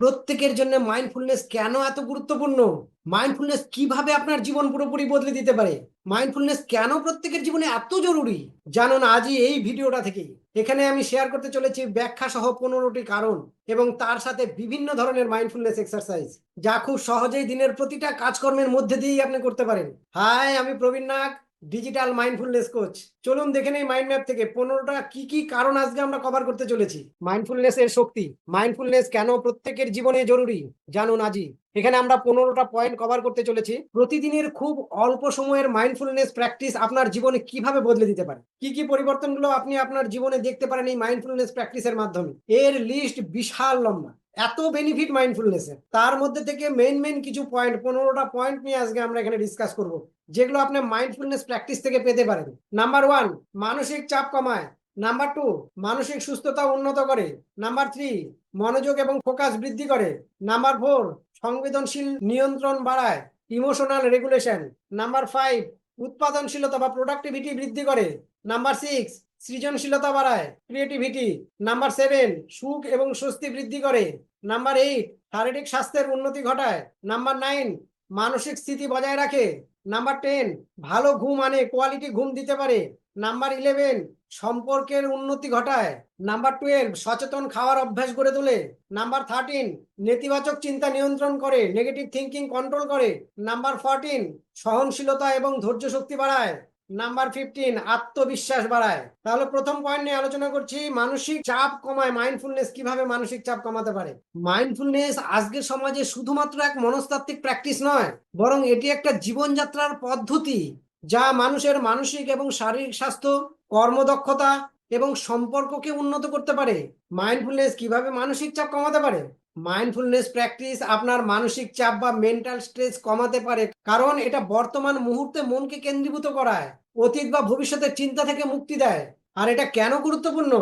প্রত্যেকের জন্য মাইন্ডফুলনেস কেন এত গুরুত্বপূর্ণ? মাইন্ডফুলনেস কীভাবে আপনার জীবন পুরোপুরি বদলে দিতে পারে? মাইন্ডফুলনেস কেন প্রত্যেকের জীবনে এত জরুরি? জানুন আজই এই ভিডিওটা থেকে। এখানে আমি শেয়ার করতে চলেছি ব্যাখ্যা সহ পনেরোটি কারণ এবং তার সাথে বিভিন্ন ধরনের মাইন্ডফুলনেস এক্সারসাইজ যা খুব সহজেই দিনের প্রতিটা কাজকর্মের মধ্যে দিয়েই আপনি করতে পারেন। হাই আমি Prabin Nag. Digital mindfulness coach চলুন দেখে নেই মাইন্ড ম্যাপ থেকে পনেরোটা কি কি কারণ আজকে আমরা কভার করতে চলেছি। মাইন্ডফুলনেস এর শক্তি। মাইন্ডফুলনেস কেন প্রত্যেকের জীবনে জরুরি? জানুন আজই এখানে আমরা পনেরোটা পয়েন্ট কভার করতে চলেছি। প্রতিদিনের খুব অল্প সময়ের মাইন্ডফুলনেস প্র্যাকটিস আপনার জীবনে কীভাবে বদলে দিতে পারে? কি কি পরিবর্তনগুলো আপনি আপনার জীবনে দেখতে পারেন এই মাইন্ডফুলনেস প্র্যাকটিসের মাধ্যমে? এর লিস্ট বিশাল লম্বা। এত বেনিফিট মাইন্ডফুলনেসের তার মধ্যে থেকে মেন মেন কিছু পয়েন্ট পনেরোটা পয়েন্ট নিয়ে আজকে আমরা এখানে ডিসকাস করব। যেগুলো আপনি মাইন্ডফুলনেস প্র্যাকটিস থেকে পেতে পারেন। নাম্বার ওয়ান মানসিক চাপ কমায়। নাম্বার টু মানসিক সুস্থতা উন্নত করে। নাম্বার থ্রি মনোযোগ এবং ফোকাস বৃদ্ধি করে। নাম্বার ফোর সংবেদনশীল নিয়ন্ত্রণ বাড়ায়। ইমোশনাল রেগুলেশন নাম্বার ফাইভ উৎপাদনশীলতা বা প্রোডাক্টিভিটি বৃদ্ধি করে। নাম্বার সিক্স সৃজনশীলতা বাড়ায়। ক্রিয়েটিভিটি নাম্বার সেভেন সুখ এবং স্বস্তি বৃদ্ধি করে। নাম্বার এইট শারীরিক স্বাস্থ্যের উন্নতি ঘটায়। নাম্বার নাইন মানসিক স্থিতি বজায় রাখে। নাম্বার টেন ভালো ঘুম আনে কোয়ালিটি ঘুম দিতে পারে। নাম্বার ইলেভেন সম্পর্কের উন্নতি ঘটায়। নাম্বার টুয়েলভ সচেতন খাওয়ার অভ্যাস গড়ে তোলে। নাম্বার থার্টিন নেতিবাচক চিন্তা নিয়ন্ত্রণ করে নেগেটিভ থিঙ্কিং কন্ট্রোল করে। নাম্বার ফোরটিন সহনশীলতা এবং ধৈর্য শক্তি বাড়ায়। নাম্বার ফিফটিন আত্মবিশ্বাস বাড়ায়। তাহলে প্রথম পয়েন্ট নিয়ে আলোচনা করছি, মানসিক চাপ কমায় মাইন্ডফুলনেস কীভাবে মানসিক চাপ কমাতে পারে? মাইন্ডফুলনেস আজকের সমাজে শুধুমাত্র এক মনস্তাত্ত্বিক প্র্যাকটিস নয়, বরং এটি একটা জীবনযাত্রার পদ্ধতি, যা মানুষের মানসিক এবং শারীরিক স্বাস্থ্য, কর্মদক্ষতা এবং সম্পর্ককে উন্নত করতে পারে। মাইন্ডফুলনেস কীভাবে মানসিক চাপ কমাতে পারে? মাইন্ডফুলনেস প্র্যাকটিস আপনার মানসিক চাপ বা মেন্টাল স্ট্রেস কমাতে পারে, কারণ এটা বর্তমান মুহূর্তে মনকে কেন্দ্রীভূত করায়, অতীত বা ভবিষ্যতের চিন্তা থেকে মুক্তি দেয়। আর এটা কেন গুরুত্বপূর্ণ?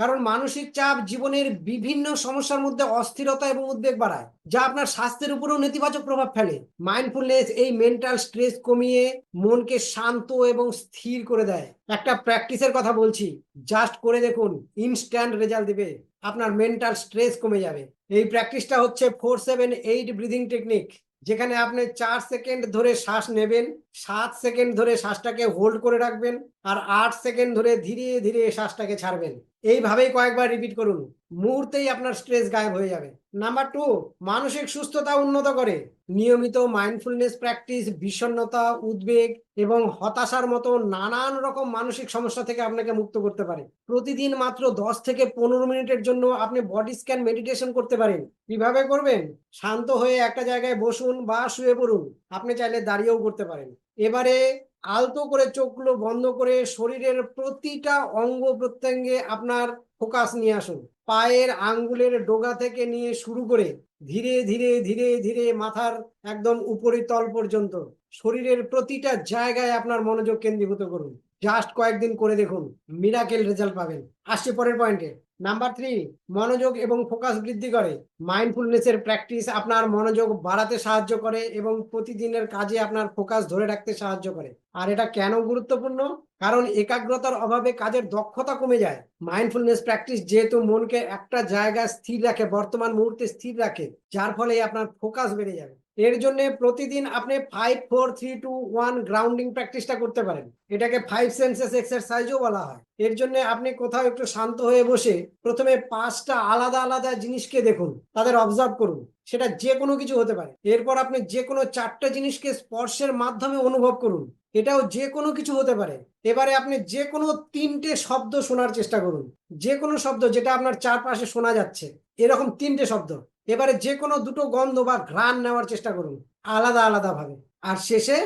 কারণ মানসিক চাপ জীবনের বিভিন্ন সমস্যার মধ্যে অস্থিরতা এবং উদ্বেগ বাড়ায়, যা আপনার স্বাস্থ্যের উপরেও নেতিবাচক প্রভাব ফেলে। মাইন্ডফুলনেস এই মেন্টাল স্ট্রেস কমিয়ে মনকে শান্ত এবং স্থির করে দেয়। একটা প্র্যাকটিসের কথা বলছি জাস্ট করে দেখুন ইনস্ট্যান্ট রেজাল্ট দিবে। আপনার মেন্টাল স্ট্রেস কমে যাবে। এই প্র্যাকটিসটা হচ্ছে four seven eight breathing technique যেখানে আপনি চার সেকেন্ড ধরে শ্বাস নেবেন, সাত সেকেন্ড ধরে শ্বাসটাকে হোল্ড করে রাখবেন, আর আট সেকেন্ড ধরে ধীরে ধীরে শ্বাসটাকে ছাড়বেন। এইভাবেই কয়েকবার রিপিট করুন। মুহূর্তেই আপনার স্ট্রেস গায়েব হয়ে যাবে। নাম্বার টু মানসিক সুস্থতা উন্নত করে। নিয়মিত মাইন্ডফুলনেস প্র্যাকটিস বিষণ্ণতা, উদ্বেগ এবং হতাশার মতো নানান রকম মানসিক সমস্যা থেকে আপনাকে মুক্ত করতে পারে। প্রতিদিন মাত্র দশ থেকে পনেরো মিনিটের জন্য আপনি বডি স্ক্যান মেডিটেশন করতে পারেন। কীভাবে করবেন? শান্ত হয়ে একটা জায়গায় বসুন বা শুয়ে পড়ুন। আপনি চাইলে দাঁড়িয়েও করতে পারেন। এবারে আলতো করে চোখগুলো বন্ধ করে শরীরের প্রতিটা অঙ্গ প্রত্যঙ্গে আপনার ফোকাস নিয়ে আসুন। পায়ের আঙ্গুলের ডোগা থেকে নিয়ে শুরু করে ধীরে ধীরে ধীরে ধীরে মাথার একদম উপরিতল পর্যন্ত শরীরের প্রতিটা জায়গায় আপনার মনোযোগ কেন্দ্রীভূত করুন। জাস্ট কয়েকদিন করে দেখুন, মিরাকেল রেজাল্ট পাবেন। আসছে পরের পয়েন্টে। নাম্বার থ্রি মনোযোগ এবং ফোকাস বৃদ্ধি করে। মাইন্ডফুলনেসের প্র্যাকটিস আপনার মনোযোগ বাড়াতে সাহায্য করে এবং প্রতিদিনের কাজে আপনার ফোকাস ধরে রাখতে সাহায্য করে। আর এটা কেন গুরুত্বপূর্ণ? কারণ একাগ্রতার অভাবে কাজের দক্ষতা কমে যায়। মাইন্ডফুলনেস প্র্যাকটিস যেহেতু মনকে একটা জায়গায় স্থির রাখে, বর্তমান মুহূর্তে স্থির রাখে, যার ফলে আপনার ফোকাস বেড়ে যাবে। এর জন্য প্রতিদিন আপনি five four three two one grounding প্র্যাকটিসটা করতে পারেন। এটাকে ফাইভ সেন্সেস এক্সারসাইজও বলা হয়। এর জন্য আপনি কোথাও একটু শান্ত হয়ে বসে প্রথমে পাঁচটা আলাদা আলাদা জিনিসকে দেখুন, তাদের অবজার্ভ করুন। সেটা যে কোনো কিছু হতে পারে। এরপর আপনি যে কোনো চারটে জিনিসকে স্পর্শের মাধ্যমে অনুভব করুন। এটাও যে কোনো কিছু হতে পারে। এবারে আপনি যে কোনো তিনটে শব্দ শোনার চেষ্টা করুন। যে কোনো শব্দ যেটা আপনার চারপাশে শোনা যাচ্ছে, এরকম তিনটে শব্দ। এবারে যে কোনো দুটো গন্ধ বা ঘ্রাণ নেওয়ার চেষ্টা করুন, আলাদা আলাদা ভাবে। আর শেষে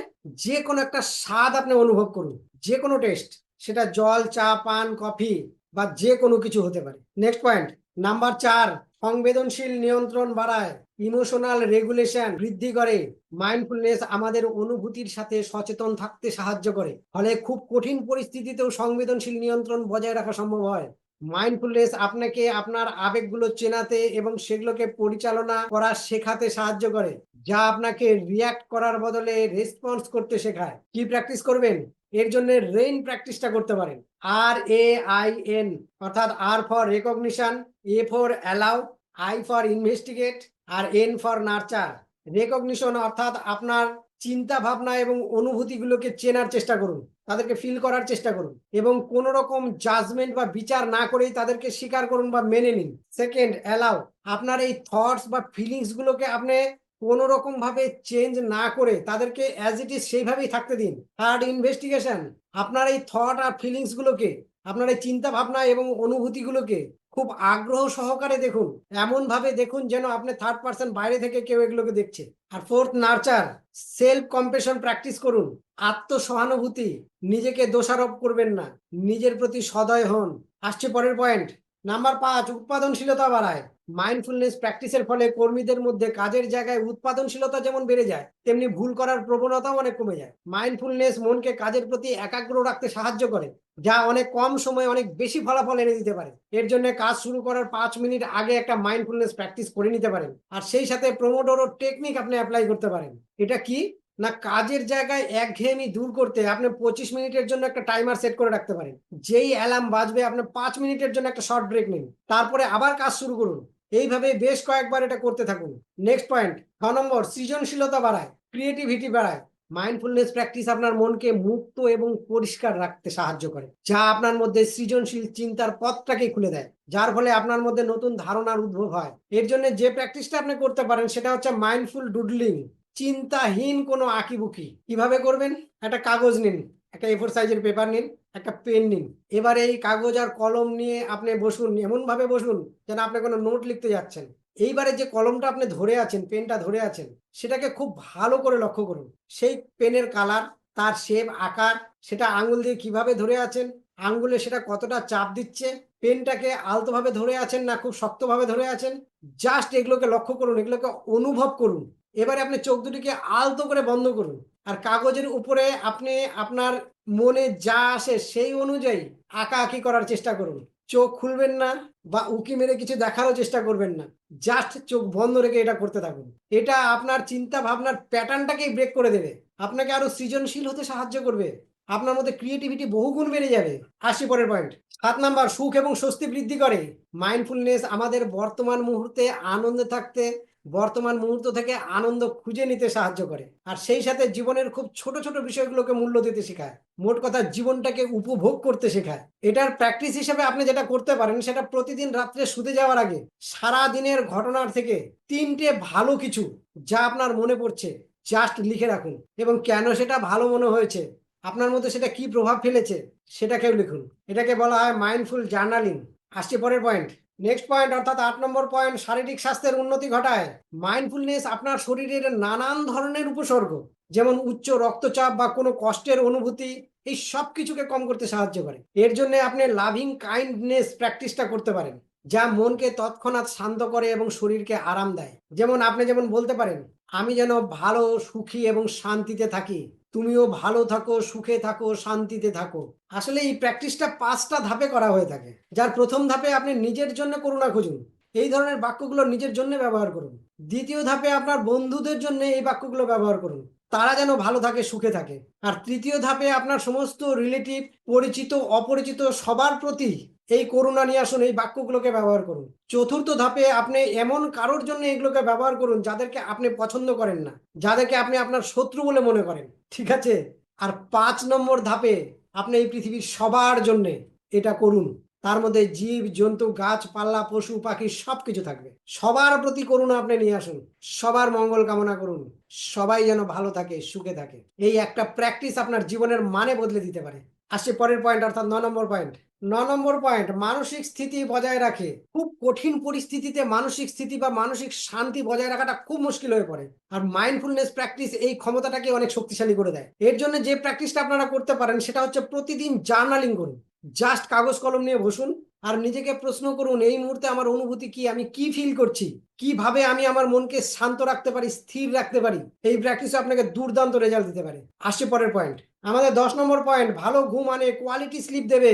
যে কোনো একটা স্বাদ আপনি অনুভব করুন, যে কোনো টেস্ট সেটা জল, চা, পান, কফি বা যে কোনো কিছু হতে পারে। নেক্সট পয়েন্ট নাম্বার চার, সংবেদনশীল নিয়ন্ত্রণ বাড়ায় ইমোশনাল রেগুলেশন বৃদ্ধি করে মাইন্ডফুলনেস আমাদের অনুভূতির সাথে সচেতন থাকতে সাহায্য করে। ফলে খুব কঠিন পরিস্থিতিতেও সংবেদনশীল নিয়ন্ত্রণ বজায় রাখা সম্ভব হয়। মাইন্ডফুলনেস আপনাকে আপনার আবেগগুলো চেনাতে এবং সেগুলোকে পরিচালনা করা শেখাতে সাহায্য করে, যা আপনাকে রিয়াক্ট করার বদলে রেসপন্স করতে শেখায়। কি প্র্যাকটিস করবেন? এর জন্য রেইন প্র্যাকটিসটা করতে পারেন। আর এ আই এন অর্থাৎ R for recognition A for allow I for investigate R N for nurture recognition অর্থাৎ আপনার চিন্তা ভাবনা এবং অনুভূতিগুলোকে চেনার চেষ্টা করুন, তাদেরকে ফিল করার চেষ্টা করুন এবং কোনো রকম জাজমেন্ট বা বিচার না করেই তাদেরকে স্বীকার করুন বা মেনে নিন। সেকেন্ড অ্যালাউ আপনার এই থটস বা ফিলিংস গুলোকে আপনি কোনো রকম ভাবে চেঞ্জ না করে তাদেরকে অ্যাজ ইট ইজ সেইভাবেই থাকতে দিন। থার্ড ইনভেস্টিগেশন আপনার এই থট আর ফিলিংস গুলোকে আপনার এই চিন্তা ভাবনা এবং অনুভূতিগুলোকে খুব আগ্রহ সহকারে দেখুন। এমন ভাবে দেখুন যেন আপনি থার্ড পার্সন বাইরে থেকে কেউ এগুলোকে দেখছে। আর fourth nurture self compassion practice করুন। আত্মসহানুভূতি, নিজেকে দোষারোপ করবেন না। নিজের প্রতি সদয় হন। আসছে পরের পয়েন্ট নাম্বার পাঁচ, উৎপাদনশীলতা বাড়ায়। মাইন্ডফুলনেস প্র্যাকটিসের ফলে কর্মীদের মধ্যে কাজের জায়গায় উৎপাদনশীলতা যেমন বেড়ে যায়, তেমনি ভুল করার প্রবণতাও অনেক কমে যায়। মাইন্ডফুলনেস মনকে কাজের প্রতি একাগ্র রাখতে সাহায্য করে, যা অনেক কম সময়ে অনেক বেশি ফলাফল এনে দিতে পারে। এর জন্য কাজ শুরু করার পাঁচ মিনিট আগে একটা মাইন্ডফুলনেস প্র্যাকটিস করে নিতে পারেন। আর সেই সাথে প্রমোডোরো টেকনিক আপনি অ্যাপ্লাই করতে পারেন। এটা কি? না, কাজের জায়গায় একঘেয়েমি দূর করতে আপনি পঁচিশ মিনিটের জন্য একটা টাইমার সেট করে রাখতে পারেন। যেই অ্যালার্ম বাজবে, আপনি পাঁচ মিনিটের জন্য একটা শর্ট ব্রেক নিন। তারপরে আবার কাজ শুরু করুন। এইভাবে বেশ কয়েকবার এটা করতে থাকুন। নেক্সট পয়েন্ট ছ নম্বর, সৃজনশীলতা বাড়ায় ক্রিয়েটিভিটি বাড়ায়। মাইন্ডফুলনেস প্র্যাকটিস আপনার মনকে মুক্ত এবং পরিষ্কার রাখতে সাহায্য করে, যা আপনার মধ্যে সৃজনশীল চিন্তার পথটাকে খুলে দেয়। যার ফলে আপনার মধ্যে নতুন ধারণার উদ্ভব হয়। এর জন্য যে প্র্যাকটিসটা আপনি করতে পারেন, সেটা হচ্ছে মাইন্ডফুল ডুডলিং চিন্তাহীন কোনো আঁকিবুকি। কীভাবে করবেন? একটা কাগজ নিন, একটা এফোর সাইজের পেপার নিন, একটা পেন নিন। এবার এই কাগজ আর কলম নিয়ে আপনি বসুন, এমনভাবে বসুন যেন আপনি কোনো নোট লিখতে যাচ্ছেন। এইবারে যে কলমটা আপনি ধরে আছেন পেনটা ধরে আছেন, সেটাকে খুব ভালো করে লক্ষ্য করুন। সেই পেনের কালার তার শেপ আকার, সেটা আঙুল দিয়ে কীভাবে ধরে আছেন আঙ্গুলে সেটা কতটা চাপ দিচ্ছে পেনটাকে আলতোভাবে ধরে আছেন না খুব শক্তভাবে ধরে আছেন জাস্ট এগুলোকে লক্ষ্য করুন, এগুলোকে অনুভব করুন। এবারে আপনি চোখ দুটিকে আলতো করে বন্ধ করুন। আর কাগজের উপরে আপনি আপনার মনে যা আসে সেই অনুযায়ী আঁকা আঁকি করার চেষ্টা করুন। চোখ খুলবেন না বা উকি মেরে কিছু দেখারও চেষ্টা করবেন না। জাস্ট চোখ বন্ধ রেখে এটা করতে থাকুন। এটা আপনার চিন্তা ভাবনার প্যাটার্নটাকেই ব্রেক করে দেবে। আপনাকে আরও সৃজনশীল হতে সাহায্য করবে। আপনার মধ্যে ক্রিয়েটিভিটি বহুগুণ বেড়ে যাবে। আসি পরের পয়েন্ট সাত নাম্বার, সুখ এবং স্বস্তি বৃদ্ধি করে। মাইন্ডফুলনেস আমাদের বর্তমান মুহূর্তে আনন্দে থাকতে বর্তমান মুহূর্ত থেকে আনন্দ খুঁজে নিতে সাহায্য করে। আর সেই সাথে জীবনের খুব ছোট ছোট বিষয়গুলোকে মূল্য দিতে শেখায়। মোট কথা জীবনটাকে উপভোগ করতে শেখায়। এটার প্র্যাকটিস হিসেবে আপনি যেটা করতে পারেন, সেটা প্রতিদিন রাত্রে শুতে যাওয়ার আগে সারা দিনের ঘটনার থেকে তিনটে ভালো কিছু যা আপনার মনে পড়ছে জাস্ট লিখে রাখুন। এবং কেন সেটা ভালো মনে হয়েছে, আপনার মধ্যে সেটা কি প্রভাব ফেলেছে, সেটাকেও লিখুন। এটাকে বলা হয় মাইন্ডফুল জার্নালিং আসছে পরের পয়েন্ট নেক্সট পয়েন্ট অর্থাৎ আট নম্বর পয়েন্ট শারীরিক স্বাস্থ্যের উন্নতি ঘটায়। মাইন্ডফুলনেস আপনার শরীরের নানান ধরনের উপসর্গ, যেমন উচ্চ রক্তচাপ বা কোনো কষ্টের অনুভূতি, এই সব কিছুকে কম করতে সাহায্য করে। এর জন্য আপনি লাভিং কাইন্ডনেস প্র্যাকটিসটা করতে পারেন, যা মনকে তৎক্ষণাৎ শান্ত করে এবং শরীরকে আরাম দেয়। যেমন আপনি যেমন বলতে পারেন, আমি যেন ভালো, সুখী এবং শান্তিতে থাকি। তুমিও ভালো থাকো, সুখে থাকো, শান্তিতে থাকো। আসলে এই প্র্যাকটিসটা পাঁচটা ধাপে করা হয়ে থাকে। যার প্রথম ধাপে আপনি নিজের জন্য করুণা খুঁজুন। এই ধরনের বাক্যগুলো নিজের জন্য ব্যবহার করুন। দ্বিতীয় ধাপে আপনার বন্ধুদের জন্য এই বাক্যগুলো ব্যবহার করুন। তারা যেন ভালো থাকে, সুখে থাকে। আর তৃতীয় ধাপে আপনার সমস্ত রিলেটিভ, পরিচিত, অপরিচিত সবার প্রতি এই করুণা নিয়ে আসুন, এই বাক্যগুলোকে ব্যবহার করুন। চতুর্থ ধাপে আপনি এমন কারোর জন্য এগুলোকে ব্যবহার করুন যাদেরকে আপনি পছন্দ করেন না, যাদেরকে আপনি আপনার শত্রু বলে মনে করেন, ঠিক আছে? আর পাঁচ নম্বর ধাপে আপনি এই পৃথিবীর সবার জন্যে এটা করুন। তার মধ্যে জীব, জন্তু গাছপালা পশু, পাখি সব কিছু থাকবে। সবার প্রতি করুণা আপনি নিয়ে আসুন, সবার মঙ্গল কামনা করুন, সবাই যেন ভালো থাকে, সুখে থাকে। এই একটা প্র্যাকটিস আপনার জীবনের মানে বদলে দিতে পারে। আসছে পরের পয়েন্ট অর্থাৎ ন নম্বর পয়েন্ট ন নম্বর পয়েন্ট মানসিক স্থিতি বজায় রাখে। খুব কঠিন পরিস্থিতিতে মানসিক স্থিতি বা মানসিক শান্তি বজায় রাখাটা খুব মুশকিল হয়ে পড়ে। আর মাইন্ডফুলনেস প্র্যাকটিস এই ক্ষমতাটাকে অনেক শক্তিশালী করে দেয়। এর জন্য যে প্র্যাকটিসটা আপনারা করতে পারেন, সেটা হচ্ছে প্রতিদিন জার্নালিং করুন। জাস্ট কাগজ কলম নিয়ে বসুন। আর নিজেকে প্রশ্ন করুন, এই মুহূর্তে আমার অনুভূতি কি? আমি কি ফিল করছি? কীভাবে আমি আমার মনকে শান্ত রাখতে পারি, স্থির রাখতে পারি? এই প্র্যাকটিস আপনাকে দুর্দান্ত রেজাল্ট দিতে পারে। আসছে পরের পয়েন্ট আমাদের দশ নম্বর পয়েন্ট ভালো ঘুম আনে কোয়ালিটি স্লিপ দেবে।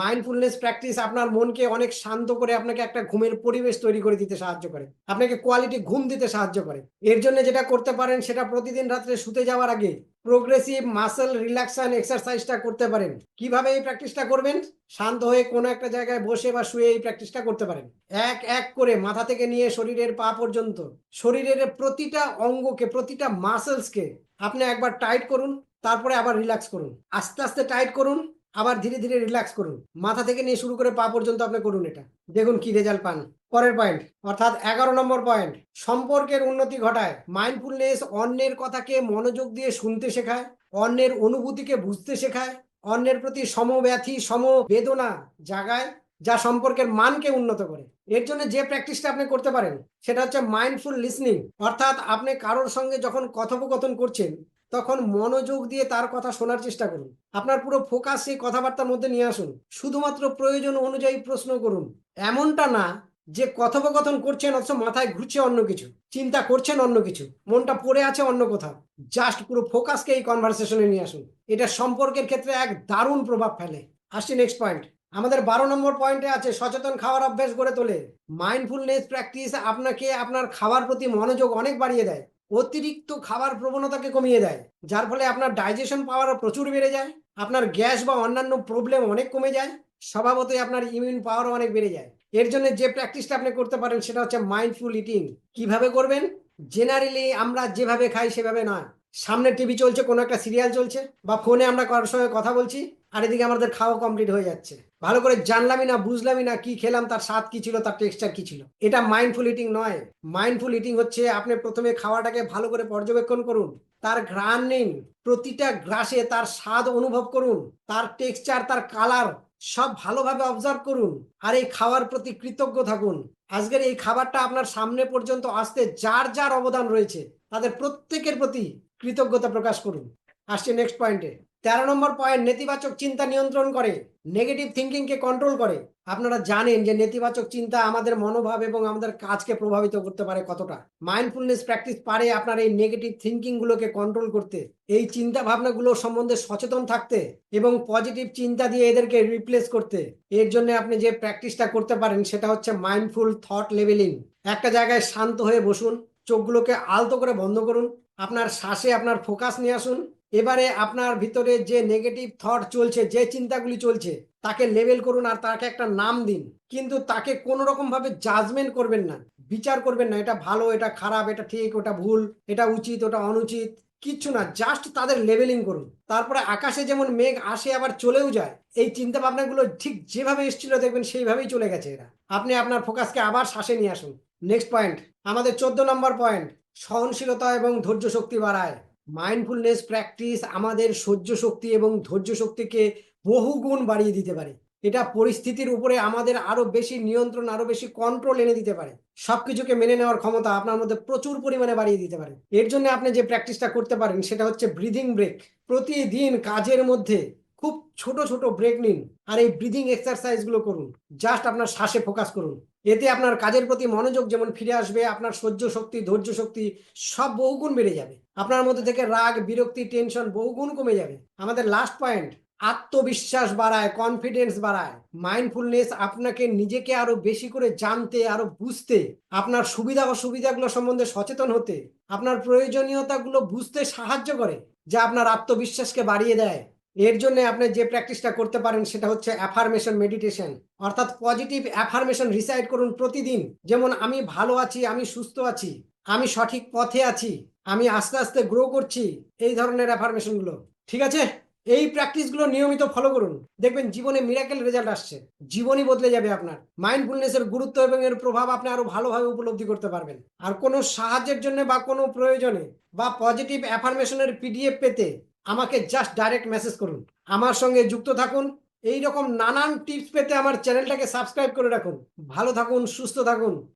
মাইন্ডফুলনেস প্র্যাকটিস আপনার মনকে অনেক শান্ত করে আপনাকে একটা ঘুমের পরিবেশ তৈরি করে দিতে সাহায্য করে। আপনাকে কোয়ালিটি ঘুম দিতে সাহায্য করে। এর জন্য যেটা করতে পারেন, সেটা প্রতিদিন রাত্রে শুতে যাওয়ার আগে প্রোগ্রেসিভ মাসেল রিল্যাক্সান এক্সারসাইজটা করতে পারেন। কীভাবে এই প্র্যাকটিসটা করবেন? শান্ত হয়ে কোনো একটা জায়গায় বসে বা শুয়ে এই প্র্যাকটিসটা করতে পারেন। এক এক করে মাথা থেকে নিয়ে শরীরে শরীরের পা পর্যন্ত, শরীরের প্রতিটা অঙ্গকে, প্রতিটা মাসেলসকে আপনি একবার টাইট করুন, তারপরে আবার রিল্যাক্স করুন। আস্তে আস্তে টাইট করুন, আবার ধীরে ধীরে রিল্যাক্স করুন। মাথা থেকে নিয়ে শুরু করে পা পর্যন্ত আপনি করুন এটা। দেখুন কি রেজাল্ট পান। পরের পয়েন্ট অর্থাৎ এগারো নম্বর পয়েন্ট সম্পর্কের উন্নতি ঘটায়। মাইন্ডফুলনেস অন্যের কথাকে মনোযোগ দিয়ে শুনতে শেখায়, অন্যের অনুভূতিকে বুঝতে শেখায়, অন্যের প্রতি সমব্যথী, সমবেদনা জাগায় যা সম্পর্কের মানকে উন্নত করে। এর জন্য যে প্র্যাকটিসটা আপনি করতে পারেন, সেটা হচ্ছে মাইন্ডফুল লিসনিং অর্থাৎ আপনি কারোর সঙ্গে যখন কথোপকথন করছেন, তখন মনোযোগ দিয়ে তার কথা শোনার চেষ্টা করুন। আপনার পুরো ফোকাস সেই কথাবার্তার মধ্যে নিয়ে আসুন। শুধুমাত্র প্রয়োজন অনুযায়ী প্রশ্ন করুন। এমনটা না যে কথোপকথন করছেন অথচ মাথায় ঘুরছে অন্য কিছু, চিন্তা করছেন অন্য কিছু, মনটা পড়ে আছে অন্য কোথাও। জাস্ট পুরো ফোকাসকে এই কনভারসেশনে নিয়ে আসুন। এটা সম্পর্কের ক্ষেত্রে এক দারুণ প্রভাব ফেলে। আসছি নেক্সট পয়েন্ট আমাদের বারো নম্বর পয়েন্টে আছে, সচেতন খাওয়ার অভ্যেস গড়ে তোলে। মাইন্ডফুলনেস প্র্যাকটিস আপনাকে আপনার খাওয়ার প্রতি মনোযোগ অনেক বাড়িয়ে দেয়। অতিরিক্ত খাবার প্রবণতাকে কমিয়ে দেয়, যার ফলে আপনার ডাইজেশন পাওয়ার প্রচুর বেড়ে যায়, আপনার গ্যাস বা অন্যান্য প্রবলেম অনেক কমে যায়, স্বভাবতই আপনার ইমিউন পাওয়ারও অনেক বেড়ে যায়। এর জন্য যে প্র্যাকটিসটা আপনি করতে পারেন, সেটা হচ্ছে মাইন্ডফুল ইটিং কীভাবে করবেন? জেনারেলি আমরা যেভাবে খাই সেভাবে নয়। সামনে টিভি চলছে, কোনো একটা সিরিয়াল চলছে, বা ফোনে আমরা কারোর সঙ্গে কথা বলছি, আর এদিকে আমাদের খাওয়া কমপ্লিট হয়ে যাচ্ছে। ভালো করে জানলামই না, বুঝলামই না কি খেলাম, তার স্বাদ কি ছিল, তার টেক্সচার কি ছিল। এটা মাইন্ডফুল ইটিং নয়। মাইন্ডফুল ইটিং হচ্ছে, আপনি প্রথমে খাওয়াটাকে ভালো করে পর্যবেক্ষণ করুন, তার ঘ্রাণ নিন প্রতিটা গ্রাসে তার স্বাদ অনুভব করুন, তার টেক্সচার তার কালার সব ভালোভাবে অবজার্ভ করুন, আর এই খাওয়ার প্রতি কৃতজ্ঞ থাকুন। আজকের এই খাবারটা আপনার সামনে পর্যন্ত আসতে যার যার অবদান রয়েছে, তাদের প্রত্যেকের প্রতি কৃতজ্ঞতা প্রকাশ করুন। আসছে নেক্সট পয়েন্টে তেরো নম্বর পয়েন্ট নেতিবাচক চিন্তা নিয়ন্ত্রণ করে নেগেটিভ থিঙ্কিংকে কন্ট্রোল করে। আপনারা জানেন যে নেতিবাচক চিন্তা আমাদের মনোভাব এবং আমাদের কাজকে প্রভাবিত করতে পারে কতটা। মাইন্ডফুলনেস প্র্যাকটিস পারে আপনার এই নেগেটিভ থিঙ্কিং গুলোকে কন্ট্রোল করতে। এই চিন্তা ভাবনাগুলো সম্বন্ধে সচেতন থাকতে এবং পজিটিভ চিন্তা দিয়ে এদেরকে রিপ্লেস করতে। এর জন্য আপনি যে প্র্যাকটিসটা করতে পারেন সেটা হচ্ছে মাইন্ডফুল থট লেভেলিং একটা জায়গায় শান্ত হয়ে বসুন, চোখগুলোকে আলতো করে বন্ধ করুন আপনার শ্বাসে আপনার ফোকাস নিয়ে আসুন। এবারে আপনার ভিতরে যে নেগেটিভ থট চলছে, যে চিন্তাগুলি চলছে, তাকে লেবেল করুন আর তাকে একটা নাম দিন। কিন্তু তাকে কোনো রকম ভাবে জাজমেন্ট করবেন না। বিচার করবেন না, এটা ভালো, এটা খারাপ, এটা ঠিক, ওটা ভুল, এটা উচিত, ওটা অনুচিত, কিচ্ছু না। জাস্ট তাদের লেভেলিং করুন। তারপরে আকাশে যেমন মেঘ আসে, আবার চলেও যায়, এই চিন্তা ভাবনাগুলো ঠিক যেভাবে এসেছিল দেখবেন সেইভাবেই চলে গেছে এরা। আপনি আপনার ফোকাসকে আবার শ্বাসে নিয়ে আসুন। নেক্সট পয়েন্ট আমাদের চোদ্দ নম্বর পয়েন্ট সহনশীলতা এবং ধৈর্য শক্তি বাড়ায়। মাইন্ডফুলনেস প্র্যাকটিস আমাদের সহ্য শক্তি এবং ধৈর্য শক্তিকে বহুগুণ বাড়িয়ে দিতে পারে। এটা পরিস্থিতির উপরে আমাদের আরও বেশি নিয়ন্ত্রণ, আরও বেশি কন্ট্রোল এনে দিতে পারে। সবকিছুকে মেনে নেওয়ার ক্ষমতা আপনার মধ্যে প্রচুর পরিমাণে বাড়িয়ে দিতে পারে। এর জন্য আপনি যে প্র্যাকটিসটা করতে পারেন, সেটা হচ্ছে ব্রিদিং ব্রেক প্রতিদিন কাজের মধ্যে খুব ছোট ছোট ব্রেক নিন আর এই ব্রিদিং এক্সারসাইজগুলো করুন। জাস্ট আপনার শ্বাসে ফোকাস করুন। এতে আপনার কাজের প্রতি মনোযোগ যেমন ফিরে আসবে, আপনার সহ্য শক্তি, ধৈর্য শক্তি সব বহুগুণ বেড়ে যাবে। আপনার মধ্যে থেকে রাগ, বিরক্তি টেনশন বহুগুণ কমে যাবে। আমাদের লাস্ট পয়েন্ট আত্মবিশ্বাস বাড়ায় কনফিডেন্স বাড়ায়। মাইন্ডফুলনেস আপনাকে নিজেকে আরও বেশি করে জানতে, আরও বুঝতে, আপনার সুবিধা, অসুবিধাগুলো সম্বন্ধে সচেতন হতে, আপনার প্রয়োজনীয়তাগুলো বুঝতে সাহায্য করে, যা আপনার আত্মবিশ্বাসকে বাড়িয়ে দেয়। এর জন্য আপনি যে প্র্যাকটিসটা করতে পারেন সেটা হচ্ছে অ্যাফার্মেশন মেডিটেশন অর্থাৎ পজিটিভ অ্যাফার্মেশন রিসাইড করুন প্রতিদিন। যেমন, আমি ভালো আছি, আমি সুস্থ আছি, আমি সঠিক পথে আছি, আমি আস্তে আস্তে গ্রো করছি, এই ধরনের অ্যাফার্মেশনগুলো ঠিক আছে? এই প্র্যাকটিসগুলো নিয়মিত ফলো করুন। দেখবেন, জীবনে মিরাকেল রেজাল্ট আসছে। জীবনই বদলে যাবে আপনার। মাইন্ডফুলনেসের গুরুত্ব এবং এর প্রভাব আপনি আরও ভালোভাবে উপলব্ধি করতে পারবেন। আর কোনো সাহায্যের জন্য বা কোনো প্রয়োজনে বা পজিটিভ অ্যাফার্মেশনের পিডিএফ পেতে আমাকে জাস্ট ডাইরেক্ট মেসেজ করুন। আমার সঙ্গে যুক্ত থাকুন। এই রকম নানান টিপস পেতে আমার চ্যানেলটাকে সাবস্ক্রাইব করে রাখুন। ভালো থাকুন, সুস্থ থাকুন।